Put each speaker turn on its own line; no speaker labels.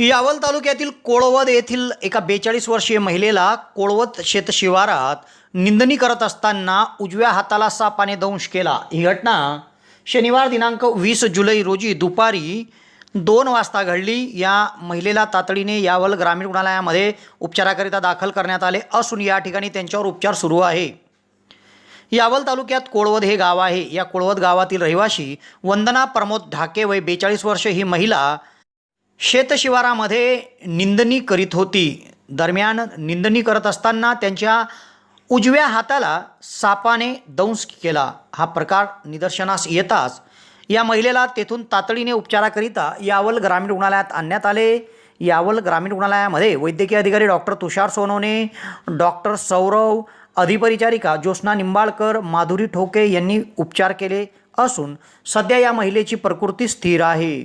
यावल तालुक्यातील कोळवद येथील एका बेचाळीस वर्षीय महिलेला कोळवद शेतशिवारात निंदणी करत असताना उजव्या हाताला सापाने दंश केला. ही घटना शनिवार दिनांक वीस जुलै रोजी दुपारी दोन वाजता घडली. या महिलेला तातडीने यावल ग्रामीण रुग्णालयामध्ये उपचाराकरिता दाखल करण्यात आले असून या ठिकाणी त्यांच्यावर उपचार सुरू आहे. यावल तालुक्यात कोळवद हे गाव आहे. या कोळवद गावातील रहिवाशी वंदना प्रमोद ढाके वय बेचाळीस वर्ष ही महिला शेतशिवारामध्ये निंदणी करीत होती. दरम्यान निंदणी करत असताना त्यांच्या उजव्या हाताला सापाने दंश केला. हा प्रकार निदर्शनास येताच या महिलेला तेथून तातडीने उपचाराकरिता यावल ग्रामीण रुग्णालयात आणण्यात आले. यावल ग्रामीण रुग्णालयामध्ये वैद्यकीय अधिकारी डॉक्टर तुषार सोनवणे डॉक्टर सौरव अधिपरिचारिका ज्योत्स्ना निंबाळकर माधुरी ठोके यांनी उपचार केले असून सध्या या महिलेची प्रकृती स्थिर आहे.